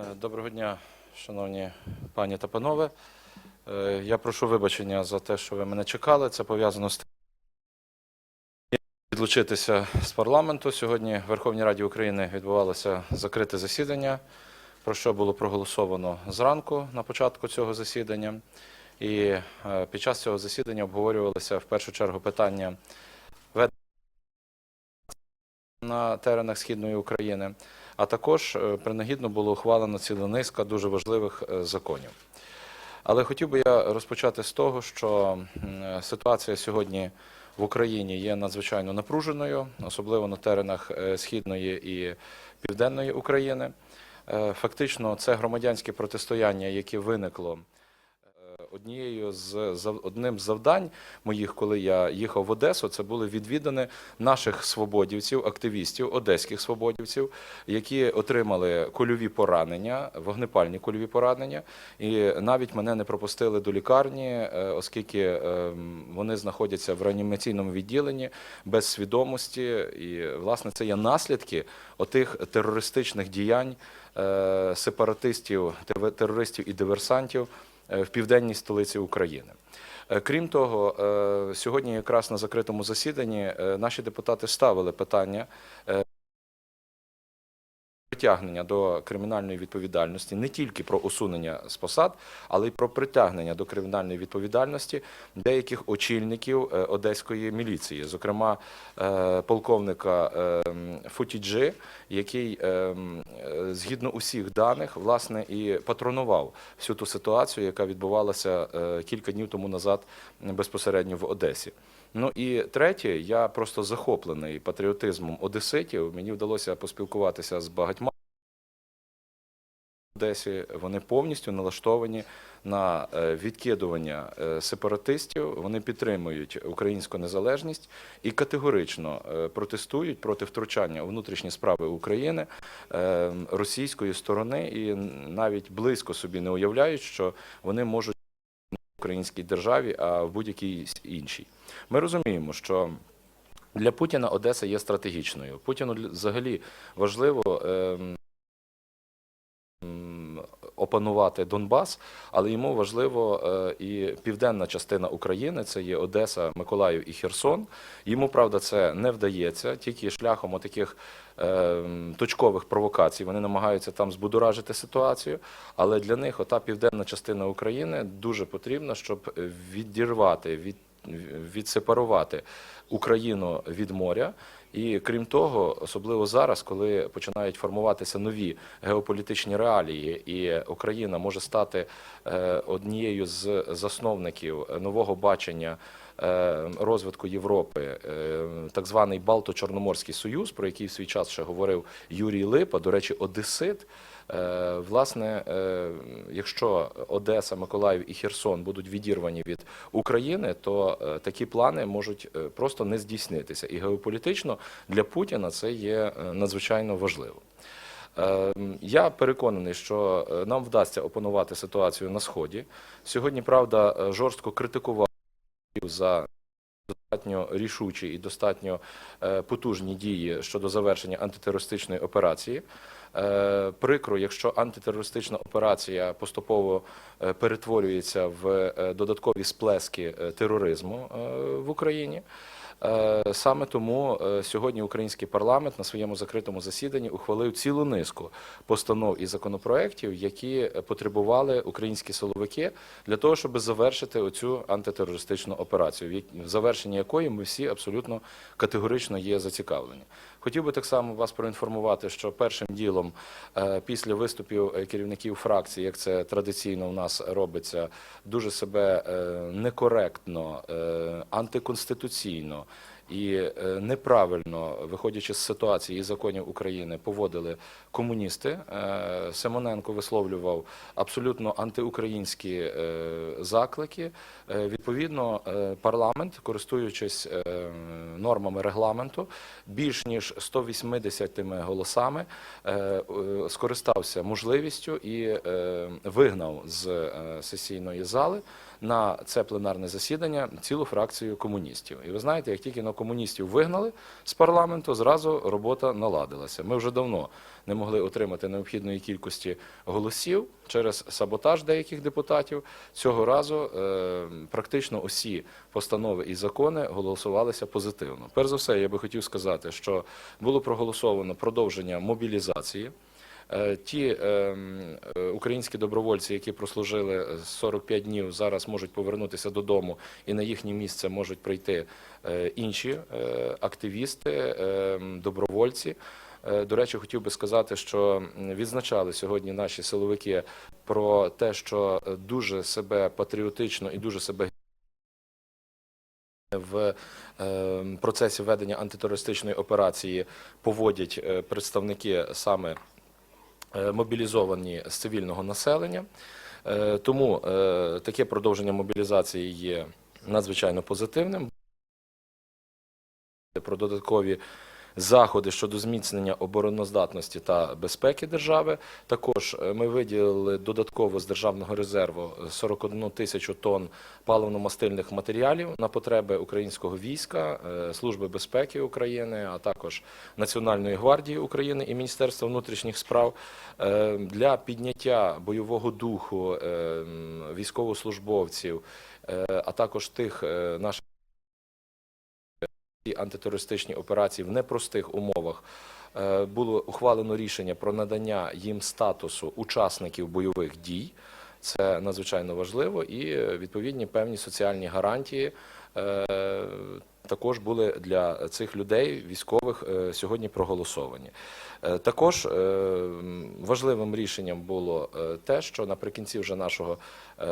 Е, Доброго дня, шановні пані та панове. Е, Я прошу вибачення за те, що ви мене чекали. Це пов'язано з тим, відлучитися з парламенту. Сьогодні в Верховній Раді України відбувалося закрите засідання, про що було проголосовано зранку на початку цього засідання. І е, під час цього засідання обговорювалися в першу чергу питання ведення на теренах Східної України, а також е, принагідно було ухвалено ціла низка дуже важливих е, законів. Але хотів би я розпочати з того, що ситуація сьогодні в Україні є надзвичайно напруженою, особливо на теренах е, Східної і Південної України. Е, Фактично, це громадянське протистояння, яке виникло е, однією з одним з завдань моїх, коли я їхав в Одесу, це були відвідини наших свободівців, активістів, одеських свободівців, які отримали кульові поранення, вогнепальні кульові поранення, і навіть мене не пропустили до лікарні, е, оскільки е, вони знаходяться в реанімаційному відділенні без свідомості. І власне це є наслідки отих терористичних діянь е, сепаратистів, терористів і диверсантів в південній столиці України. Е, Крім того, е, сьогодні якраз на закритому засіданні е, наші депутати ставили питання е, притягнення до кримінальної відповідальності не тільки про усунення з посад, але й про притягнення до кримінальної відповідальності деяких очільників е, одеської міліції, зокрема е, полковника е, Футіджи, який згідно усіх даних власне і патронував всю ту ситуацію, яка відбувалася кілька днів тому назад безпосередньо в Одесі. Ну і третє, я просто захоплений патріотизмом одеситів. Мені вдалося поспілкуватися з багатьма Одесі. Вони повністю налаштовані на е, відкидування е, сепаратистів. Вони підтримують українську незалежність і категорично е, протестують проти втручання у внутрішні справи України російської сторони, і навіть близько собі не уявляють, що вони можуть українській державі, а в будь-якій іншій. Ми розуміємо, що для Путіна Одеса є стратегічною. Путіну взагалі важливо ем, опанувати Донбас, але йому важливо е, і південна частина України, це є Одеса, Миколаїв і Херсон. Йому, правда, це не вдається, тільки шляхом таких точкових провокацій. Вони намагаються там збудоражити ситуацію, але для них ота південна частина України дуже потрібна, щоб відірвати, від, відсепарувати Україну від моря. І крім того, особливо зараз, коли починають формуватися нові геополітичні реалії, і Україна може стати е, однією з засновників нового бачення е, розвитку Європи, е, так званий Балто-Чорноморський Союз, про який в свій час ще говорив Юрій Липа, до речі, Одесит. Е, Власне, е, якщо Одеса, Миколаїв і Херсон будуть відірвані від України, то е, такі плани можуть просто не здійснитися. І геополітично для Путіна це є надзвичайно важливо. Я переконаний, що нам вдасться опанувати ситуацію на сході. Сьогодні правда жорстко критикував за достатньо рішучі і достатньо потужні дії щодо завершення антитерористичної операції. Е, Прикро, якщо антитерористична операція поступово е, перетворюється в е, додаткові сплески тероризму в Україні. Е, Саме тому е, сьогодні український парламент на своєму закритому засіданні ухвалив цілу низку постанов і законопроєктів, які потребували українські силовики для того, щоб завершити оцю антитерористичну операцію, в завершенні якої ми всі абсолютно категорично є зацікавлені. Хотів би так само вас проінформувати, що першим ділом е, після виступів керівників фракцій, як це традиційно у нас робиться, дуже себе некоректно, антиконституційно і е, неправильно, виходячи з ситуації і законів України, поводили комуністи. Е, Симоненко висловлював абсолютно антиукраїнські е, заклики. Відповідно, парламент, користуючись нормами регламенту, більш ніж 180 голосами скористався можливістю і вигнав з сесійної зали на це пленарне засідання цілу фракцію комуністів. І ви знаєте, як тільки на комуністів вигнали з парламенту, зразу робота наладилася. Ми вже давно не могли отримати необхідної кількості голосів через саботаж деяких депутатів. Цього разу е, практично усі постанови і закони голосувалися позитивно. Перш за все, я би хотів сказати, що було проголосовано продовження мобілізації. Е, Ті е, м, е, українські добровольці, які прослужили 45 днів, зараз можуть повернутися додому, і на їхнє місце можуть прийти е, інші е, активісти, е, добровольці. Е, До речі, хотів би сказати, що відзначали сьогодні наші силовики про те, що е, дуже себе патріотично і дуже себе в е, процесі ведення антитерористичної операції поводять е, представники саме е, мобілізовані з цивільного населення. Е, Тому е, таке продовження мобілізації є надзвичайно позитивним. Про додаткові заходи щодо зміцнення обороноздатності та безпеки держави. Також е, ми виділили додатково з державного резерву 41 тисячу тонн паливно-мастильних матеріалів на потреби українського війська, е, Служби безпеки України, а також Національної гвардії України і Міністерства внутрішніх справ е, для підняття бойового духу е, військовослужбовців, е, а також тих е, наших ці антитерористичні операції в непростих умовах е, було ухвалено рішення про надання їм статусу учасників бойових дій. Це надзвичайно важливо, і е, відповідні певні соціальні гарантії е, також були для цих людей військових сьогодні проголосовані. Також важливим рішенням було те, що наприкінці вже нашого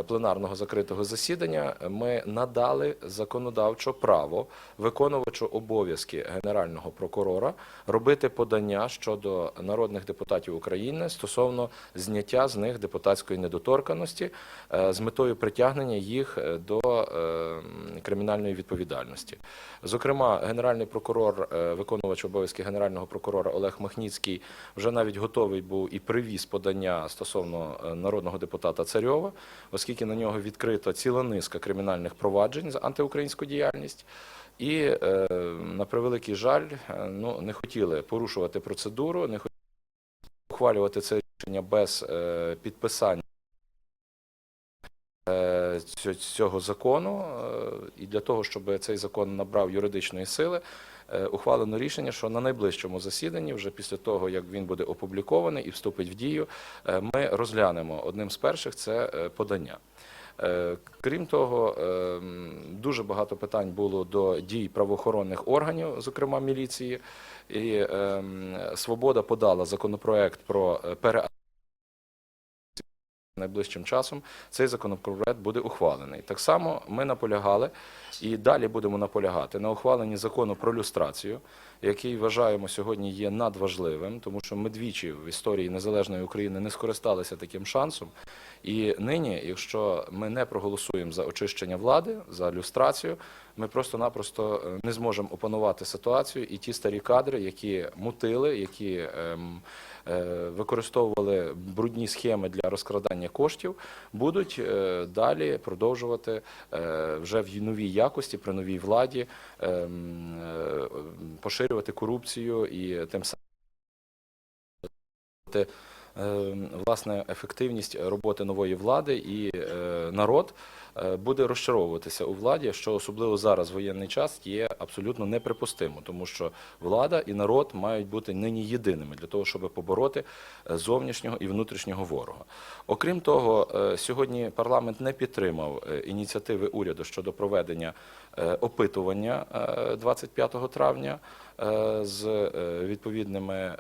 пленарного закритого засідання ми надали законодавчо право виконувачу обов'язки генерального прокурора робити подання щодо народних депутатів України стосовно зняття з них депутатської недоторканості е, з метою притягнення їх е, до е, кримінальної відповідальності. Зокрема, генеральний прокурор, е, виконувач обов'язки генерального прокурора Олег Махніцький вже навіть готовий був і привіз подання стосовно е, народного депутата Царьова, оскільки на нього відкрито ціла низка кримінальних проваджень за антиукраїнську діяльність. І е, на превеликий жаль, е, ну не хотіли порушувати процедуру, не хотіли ухвалювати це рішення без е, підписання цього закону. Е, І для того, щоб цей закон набрав юридичної сили, е, ухвалено рішення, що на найближчому засіданні, вже після того як він буде опублікований і вступить в дію, е, ми розглянемо одним з перших це подання. Крім того, дуже багато питань було до дій правоохоронних органів, зокрема міліції. І Свобода подала законопроект про е, пере найближчим часом цей законопроект буде ухвалений. Так само ми наполягали і далі будемо наполягати на ухваленні закону про люстрацію, який вважаємо сьогодні є надважливим, тому що ми двічі в історії незалежної України не скористалися таким шансом. І нині, якщо ми не проголосуємо за очищення влади, за люстрацію, ми просто-напросто е, не зможемо опанувати ситуацію, і ті старі кадри, які мутили, які ем, використовували брудні схеми для розкрадання коштів, будуть е, далі продовжувати е, вже в новій якості при новій владі ем, е, поширювати корупцію і тим самим е, власне ефективність роботи нової влади і е, народ. е, буде розчаровуватися у владі, що особливо зараз воєнний час є абсолютно неприпустимо, тому що влада і народ мають бути нині єдиними для того, щоб побороти е, зовнішнього і внутрішнього ворога. Окрім того, е, сьогодні парламент не підтримав е, ініціативи уряду щодо проведення е, опитування е, 25 травня е, з е, відповідними е,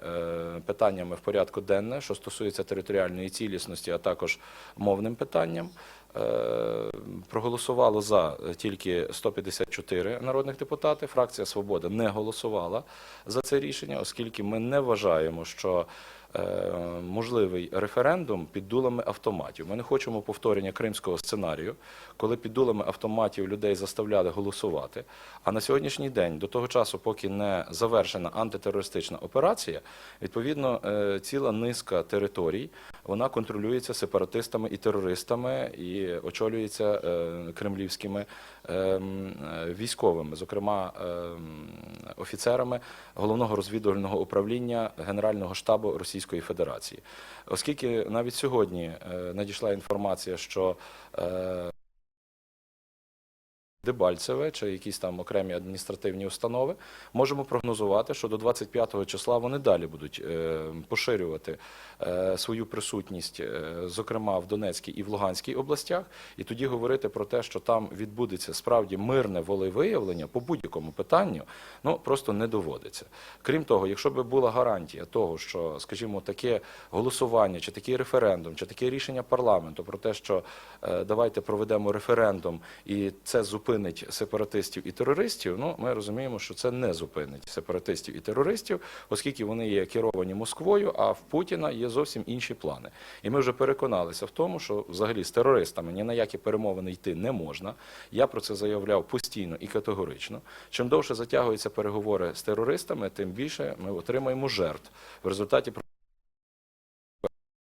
питаннями в порядку денне, що стосується територіальної цілісності, а також мовним питанням. Е, Проголосувало за тільки 154 народних депутати. Фракція Свобода не голосувала за це рішення, оскільки ми не вважаємо, що е, можливий референдум під дулами автоматів. Ми не хочемо повторення кримського сценарію, коли під дулами автоматів людей заставляли голосувати. А на сьогоднішній день, до того часу, поки не завершена антитерористична операція, відповідно е, ціла низка територій вона контролюється сепаратистами і терористами і очолюється е, кремлівськими е, е, військовими, зокрема офіцерами головного розвідувального управління Генерального штабу Російської Федерації. Оскільки навіть сьогодні надійшла інформація, що Дебальцеве чи якісь там окремі адміністративні установи, можемо прогнозувати, що до 25-го числа вони далі будуть е, поширювати е, свою присутність, е, зокрема в Донецькій і в Луганській областях, і тоді говорити про те, що там відбудеться справді мирне волевиявлення по будь-якому питанню, ну просто не доводиться. Крім того, якщо би була гарантія того, що, скажімо, таке голосування, чи такий референдум, чи таке рішення парламенту про те, що давайте проведемо референдум, і це зупинить сепаратистів і терористів. Ну, ми розуміємо, що це не зупинить сепаратистів і терористів, оскільки вони є керовані Москвою, а в Путіна є зовсім інші плани. І ми вже переконалися в тому, що взагалі з терористами ні на які перемовини йти не можна. Я про це заявляв постійно і категорично. Чим довше затягуються переговори з терористами, тим більше ми отримаємо жертв в результаті.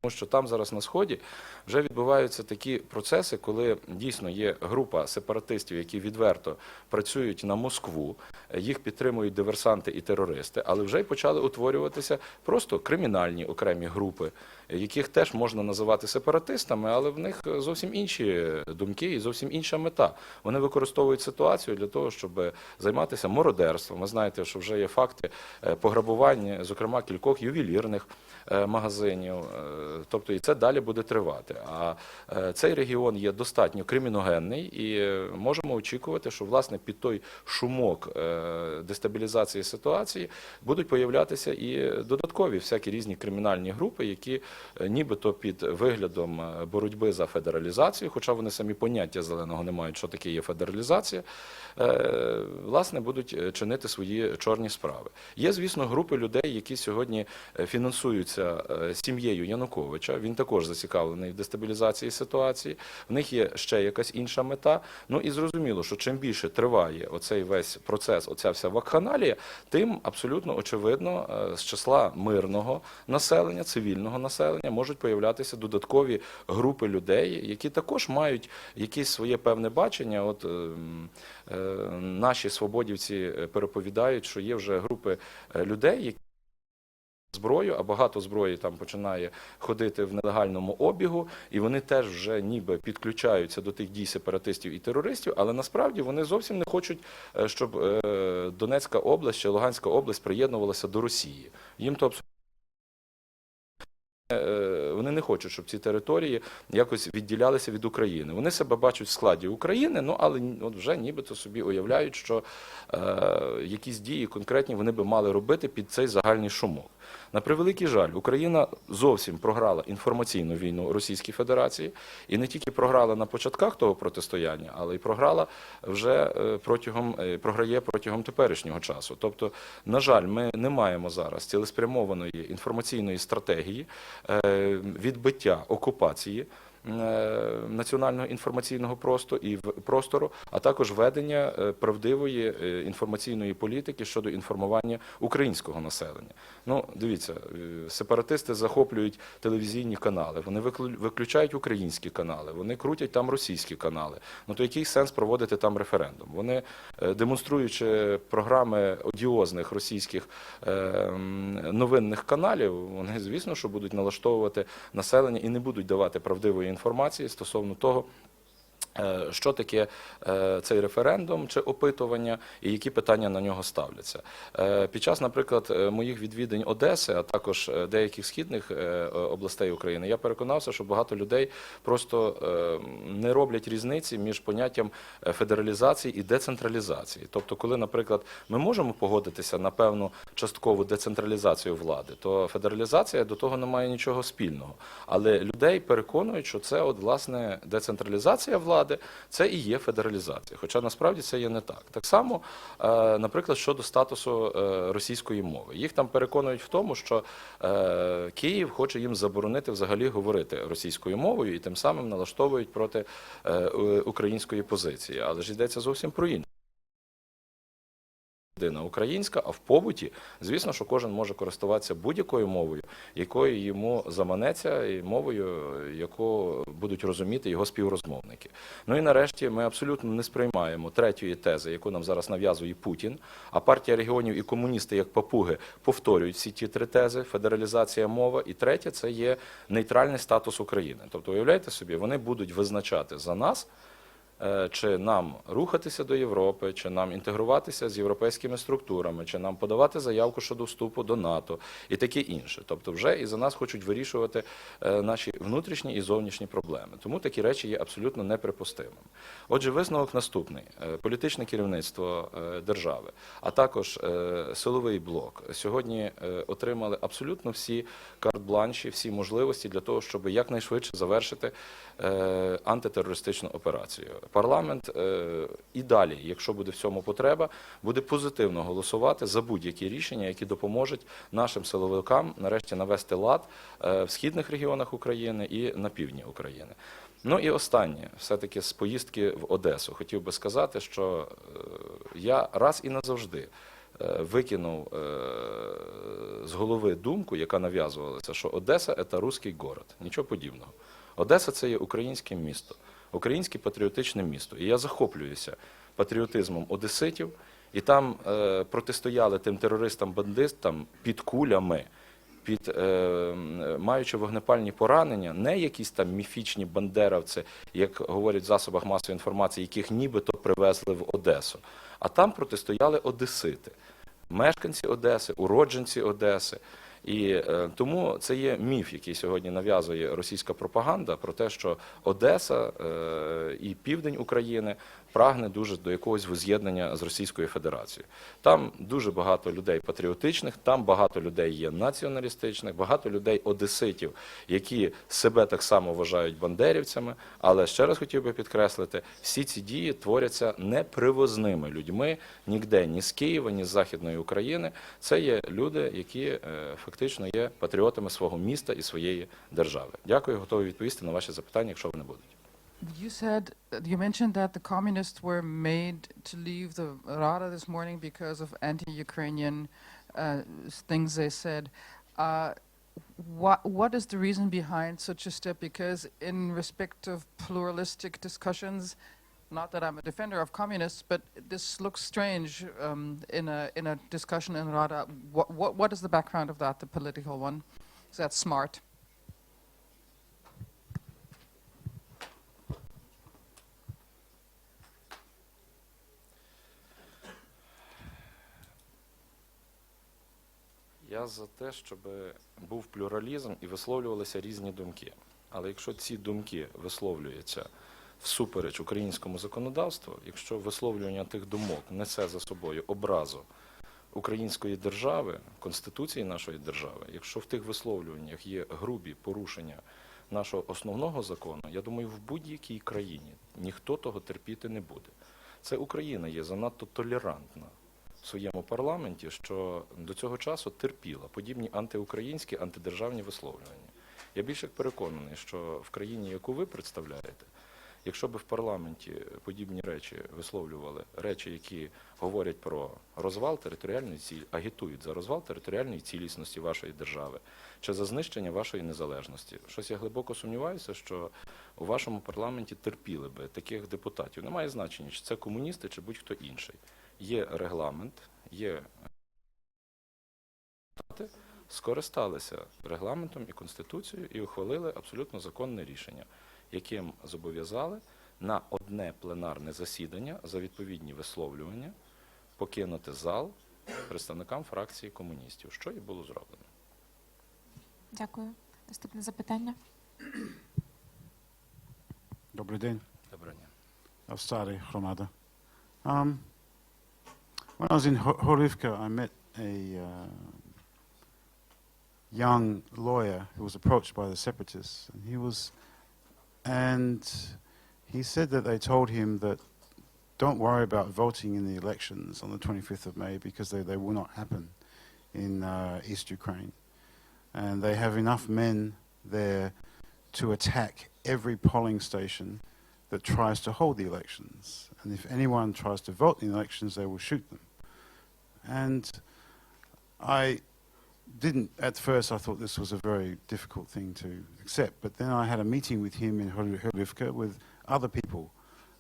Тому що там зараз на сході вже відбуваються такі процеси, коли дійсно є група сепаратистів, які відверто працюють на Москву, їх підтримують диверсанти і терористи, але вже й почали утворюватися просто кримінальні окремі групи, яких теж можна називати сепаратистами, але в них зовсім інші думки і зовсім інша мета. Вони використовують ситуацію для того, щоб займатися мародерством. Ви знаєте, що вже є факти е, пограбування, зокрема кількох ювелірних е, магазинів. Е, Тобто і це далі буде тривати. А цей регіон є достатньо криміногенний, і можемо очікувати, що власне під той шумок дестабілізації ситуації будуть появлятися і додаткові всякі різні кримінальні групи, які нібито під виглядом е, боротьби за федералізацію, хоча вони самі поняття зеленого не мають, що таке є федералізація, е, власне будуть е, чинити свої чорні справи. Є, звісно, групи людей, які сьогодні е, фінансуються е, сім'єю Януковича. Він також зацікавлений в дестабілізації ситуації. В них є ще якась інша мета. Ну і зрозуміло, що чим більше триває оцей весь процес, оця вся вакханалія, тим абсолютно очевидно е, з числа мирного населення, цивільного населення можуть появлятися додаткові групи людей, які також мають якесь своє певне бачення. От ем, е, наші свободівці е, переповідають, що є вже групи е, людей, які зброю, а багато зброї там починає ходити в нелегальному обігу, і вони теж вже ніби підключаються до тих дій сепаратистів і терористів, але насправді вони зовсім не хочуть, е, щоб Донецька область чи Луганська область приєднувалася до Росії. Їм то абсолютно. Е, Вони не хочуть, щоб ці території якось відділялися від України. Вони себе бачать в складі України, ну але от вже нібито собі уявляють, що е, якісь дії конкретні вони би мали робити під цей загальний шумок. На превеликий жаль, Україна зовсім програла інформаційну війну Російській Федерації і не тільки програла на початках того протистояння, але й програла вже е, протягом е, програє протягом теперішнього часу. Тобто, на жаль, ми не маємо зараз цілеспрямованої інформаційної стратегії е, відбиття окупації. Е, Національного інформаційного простору і в- простору, а також ведення е, правдивої е, інформаційної політики щодо інформування українського населення. Ну, дивіться, сепаратисти захоплюють телевізійні канали, вони виклю- виключають українські канали, вони крутять там російські канали. Ну то який сенс проводити там референдум? Вони демонструючи програми одіозних російських новинних каналів, вони звісно, що будуть налаштовувати населення і не будуть давати правдивої інформації стосовно того. Е, Що таке е, цей референдум чи опитування, і які питання на нього ставляться Е, під час, наприклад, моїх відвідань Одеси, а також деяких східних областей України, я переконався, що багато людей просто не роблять різниці між поняттям федералізації і децентралізації. Тобто, коли, наприклад, ми можемо погодитися на певну часткову децентралізацію влади, то федералізація до того не має нічого спільного. Але людей переконують, що це от власне децентралізація влади. Влади, це і є федералізація. Хоча насправді це є не так. Так само, е, наприклад, щодо статусу е, російської мови. Їх там переконують в тому, що е, Київ хоче їм заборонити взагалі говорити російською мовою і тим самим налаштовують проти української позиції. Але ж йдеться зовсім про інше. Людина українська, а в побуті, звісно, що кожен може користуватися будь-якою мовою, якою йому заманеться, і мовою, яку будуть розуміти його співрозмовники. Ну і нарешті ми абсолютно не сприймаємо третьої тези, яку нам зараз нав'язує Путін. А партія регіонів і комуністи, як папуги, повторюють всі ті три тези: федералізація мова. І третє це є нейтральний статус України. Тобто, уявляєте собі, вони будуть визначати за нас. Е, чи нам рухатися до Європи, чи нам інтегруватися з європейськими структурами, чи нам подавати заявку щодо вступу до НАТО і таке інше. Тобто, вже і за нас хочуть вирішувати е, наші внутрішні і зовнішні проблеми. Тому такі речі є абсолютно неприпустимими. Отже, висновок наступний: Е, політичне керівництво держави, а також силовий блок сьогодні отримали абсолютно всі карт-бланші, всі можливості для того, щоб якнайшвидше завершити антитерористичну операцію. Парламент е, і далі, якщо буде в цьому потреба, буде позитивно голосувати за будь-які рішення, які допоможуть нашим силовикам нарешті навести лад е, в східних регіонах України і на півдні України. Ну і останнє, все-таки з поїздки в Одесу. Хотів би сказати, що е, я раз і назавжди е, викинув е, з голови думку, яка нав'язувалася, що Одеса це русський город. Нічого подібного. Одеса це є українське місто, українське патріотичне місто. І я захоплююся патріотизмом одеситів, і там е, протистояли тим терористам-бандитам під кулями. Під е, маючи вогнепальні поранення, не якісь там міфічні бандеровці, як говорять в засобах масової інформації, яких нібито привезли в Одесу, а там протистояли одесити, мешканці Одеси, уродженці Одеси. І е, тому це є міф, який сьогодні нав'язує російська пропаганда про те, що Одеса е, і південь України прагне дуже до якогось воз'єднання з Російською Федерацією. Там дуже багато людей патріотичних, там багато людей є націоналістичних, багато людей одеситів, які себе так само вважають бандерівцями. Але ще раз хотів би підкреслити, всі ці дії творяться непривозними людьми ніде, ні з Києва, ні з Західної України. Це є люди, які е, фактично є патріотами свого міста і своєї держави. Дякую, готовий відповісти на ваші запитання, якщо вони будуть. You said, you mentioned that the communists were made to leave the Rada this morning because of anti-Ukrainian uh, things they said. Uh, what, what is the reason behind such a step? Because in respect of pluralistic discussions, not that I'm a defender of communists, but this looks strange um, in, a, in a discussion in Rada. What, what, what is the background of that, the political one? Is that smart? Я за те, щоб був плюралізм і висловлювалися різні думки. Але якщо ці думки висловлюються всупереч українському законодавству, якщо висловлювання тих думок несе за собою образу української держави, конституції нашої держави, якщо в тих висловлюваннях є грубі порушення нашого основного закону, я думаю, в будь-якій країні ніхто того терпіти не буде. Це Україна є занадто толерантна в своєму парламенті, що до цього часу терпіла подібні антиукраїнські, антидержавні висловлювання. Я більше переконаний, що в країні, яку ви представляєте, якщо б в парламенті подібні речі висловлювали речі, які говорять про розвал територіальної цілі, агітують за розвал територіальної цілісності вашої держави чи за знищення вашої незалежності, щось я глибоко сумніваюся, що у вашому парламенті терпіли би таких депутатів. Немає значення, чи це комуністи, чи будь-хто інший. Є регламент, є скористалися регламентом і конституцією і ухвалили абсолютно законне рішення, яким зобов'язали на одне пленарне засідання за відповідні висловлювання покинути зал представникам фракції комуністів, що і було зроблено. Дякую. Наступне запитання. Добрий день, Доброго дня. Авсарі громада. Um, when I was in Ho- Horivka, I met a uh, young lawyer who was approached by the separatists, and he was, and he said that they told him that don't worry about voting in the elections on the 25th of May because they, they will not happen in uh, East Ukraine. And they have enough men there to attack every polling station that tries to hold the elections. And if anyone tries to vote in the elections, they will shoot them. And I didn't, at first, I thought this was a very difficult thing to accept. But then I had a meeting with him in Hol- with other people.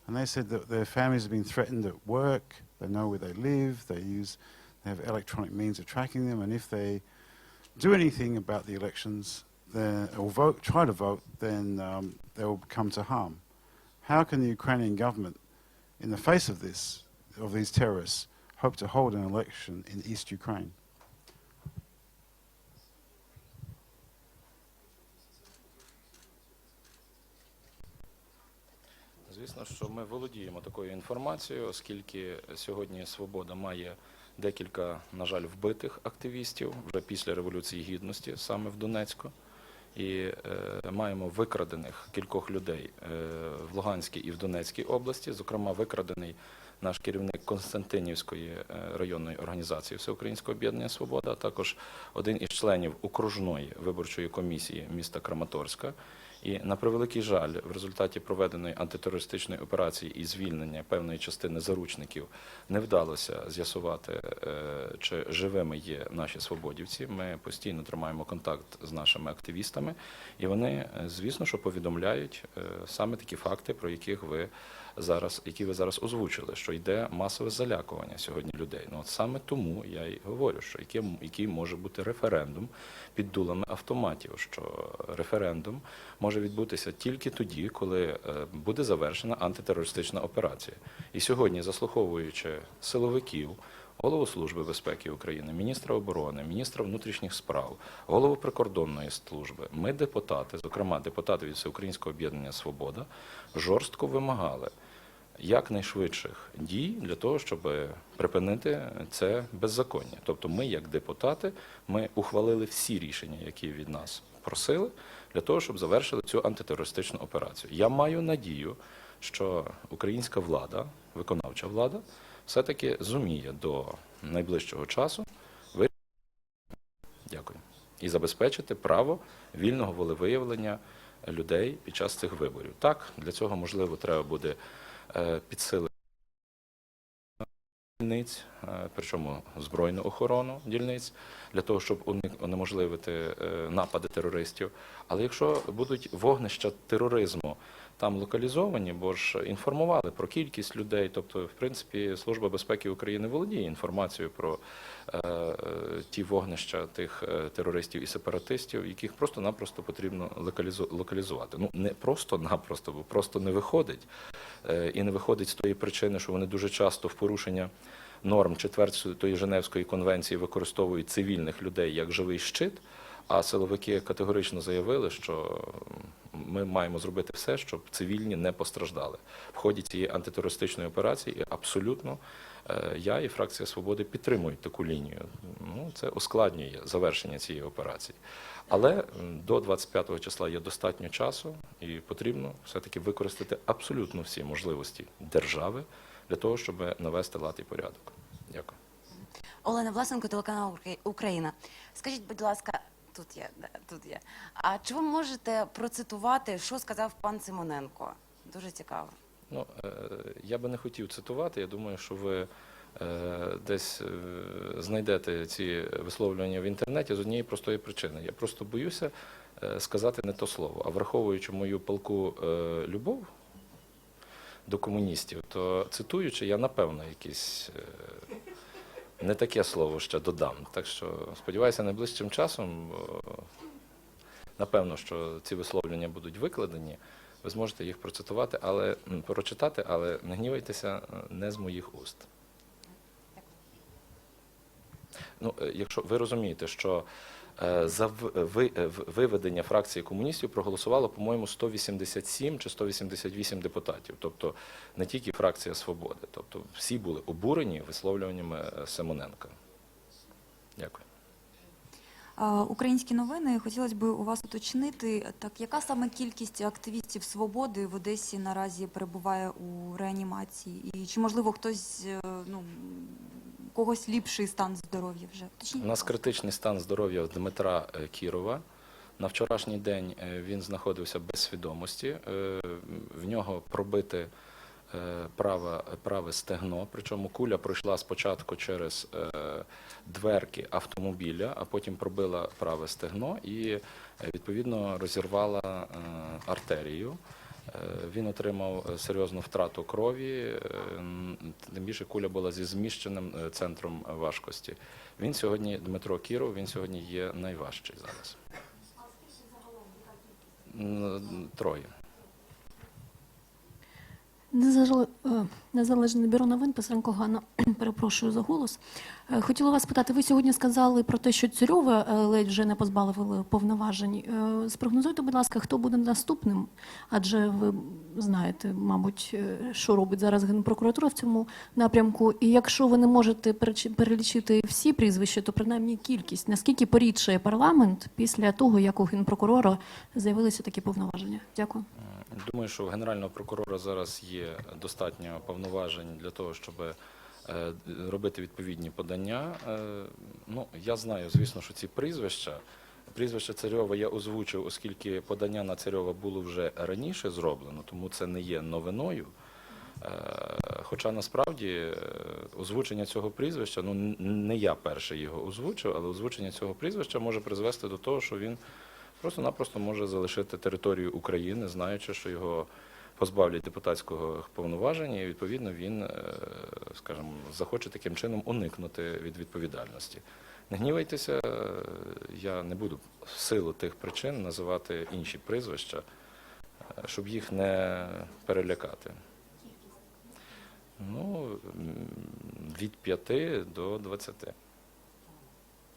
And they said that their families have been threatened at work, they know where they live, they use, they have electronic means of tracking them, and if they do anything about the elections, then, or vote, try to vote, then um, they will come to harm. How can the Ukrainian government, in the face of this, of these terrorists, hope to hold an election in East Ukraine? Що ми володіємо такою інформацією, оскільки сьогодні Свобода має декілька, на жаль, вбитих активістів вже після Революції Гідності, саме в Донецьку. І е, маємо викрадених кількох людей е, в Луганській і в Донецькій області. Зокрема, викрадений наш керівник Константинівської е, районної організації Всеукраїнського об'єднання Свобода, а також один із членів окружної виборчої комісії міста Краматорська. І на превеликий жаль, в результаті проведеної антитерористичної операції і звільнення певної частини заручників не вдалося з'ясувати, е, чи живими є наші свободівці. Ми постійно тримаємо контакт з нашими активістами, і вони, е, звісно, що повідомляють е, саме такі факти, про яких ви зараз, які ви зараз озвучили, що йде масове залякування сьогодні людей. Ну от саме тому я й говорю, що яке, який може бути референдум під дулами автоматів, що референдум може відбутися тільки тоді, коли е, буде завершена антитерористична операція. І сьогодні, заслуховуючи силовиків, голову Служби безпеки України, міністра оборони, міністра внутрішніх справ, голову прикордонної служби, ми, депутати, зокрема депутати від Всеукраїнського об'єднання Свобода, жорстко вимагали якнайшвидших дій для того, щоб припинити це беззаконня. Тобто, ми, як депутати, ми ухвалили всі рішення, які від нас просили, для того, щоб завершили цю антитерористичну операцію. Я маю надію, що українська влада, виконавча влада, все-таки зуміє до найближчого часу вирішити. Дякую. І забезпечити право вільного волевиявлення людей під час цих виборів. Так, для цього можливо треба буде е, підсилити дільниць, е, причому збройну охорону дільниць, для того, щоб унеможливити е, напади терористів. Але якщо будуть вогнища тероризму там локалізовані, бо ж інформували про кількість людей, тобто, в принципі, Служба безпеки України володіє інформацією про е, ті вогнища тих е, терористів і сепаратистів, яких просто-напросто потрібно локалізу- локалізувати. Ну не просто-напросто, бо просто не виходить. Е, І не виходить з тої причини, що вони дуже часто в порушення норм четвертої Женевської конвенції використовують цивільних людей як живий щит. А силовики категорично заявили, що ми маємо зробити все, щоб цивільні не постраждали в ході цієї антитерористичної операції. Абсолютно е, я і фракція свободи підтримують таку лінію. Ну це ускладнює завершення цієї операції. Але до 25 числа є достатньо часу, і потрібно все-таки використати абсолютно всі можливості держави для того, щоб навести лад і порядок. Дякую. Олена Власенко, телеканал «Укра- Україна. Скажіть, будь ласка, тут є, да, тут є. А чи ви можете процитувати, що сказав пан Симоненко? Дуже цікаво. Ну, е, я би не хотів цитувати. Я думаю, що ви е, десь е, знайдете ці висловлювання в інтернеті з однієї простої причини. Я просто боюся сказати не то слово. А враховуючи мою палку любов до комуністів, то цитуючи, я напевно якісь. Не таке слово ще додам. Так що сподіваюся, найближчим часом, напевно, що ці висловлення будуть викладені. Ви зможете їх процитувати, але прочитати, але не гнівайтеся е, не з моїх уст. Ну, е, якщо ви розумієте, що е, за в- ви- е, в- виведення фракції комуністів проголосувало, по-моєму, 187 чи 188 депутатів, тобто не тільки фракція свободи, тобто всі були обурені висловлюваннями е, Симоненка. Дякую. Українські новини. Хотілося б у вас уточнити, так яка саме кількість активістів свободи в Одесі наразі перебуває у реанімації? І чи можливо хтось е, ну когось ліпший стан здоров'я вже? У нас критичний стан здоров'я Дмитра е, Кірова. На вчорашній день е, він знаходився без свідомості. Е, В нього пробите праве, праве стегно, причому куля пройшла спочатку через дверки автомобіля, а потім пробила праве стегно і відповідно розірвала артерію. Е, Він отримав е, серйозну втрату крові, е, тим більше куля була зі зміщеним центром важкості. Він сьогодні, Дмитро Кіров, він сьогодні є найважчий зараз. Троє. Незалежне бюро новин Писаренко Ганна, перепрошую за голос. Е, Хотіла вас питати, ви сьогодні сказали про те, що Цюрьова е, ледь вже не позбавили повноважень. Е, Спрогнозуйте, будь ласка, хто буде наступним? Адже ви знаєте, мабуть, що робить зараз Генпрокуратура в цьому напрямку. І якщо ви не можете перелічити всі прізвища, то принаймні кількість. Наскільки порідшає парламент після того, як у Генпрокурора з'явилися такі повноваження? Дякую. Думаю, що у Генерального прокурора зараз є достатньо повноважень для того, щоб робити відповідні подання. Е, Ну, я знаю, звісно, що ці прізвища. Прізвище Царьова я озвучив, оскільки подання на Царьова було вже раніше зроблено, тому це не є новиною. Е, Хоча насправді е, озвучення цього прізвища, ну не я перший його озвучив, але озвучення цього прізвища може призвести до того, що він просто-напросто може залишити територію України, знаючи, що його позбавлять депутатського повноваження, і відповідно він, е, скажімо, захоче таким чином уникнути від відповідальності. Не гнівайтеся, е, я не буду в силу тих причин називати інші прізвища, е, щоб їх не перелякати. Ну, від 5 до 20.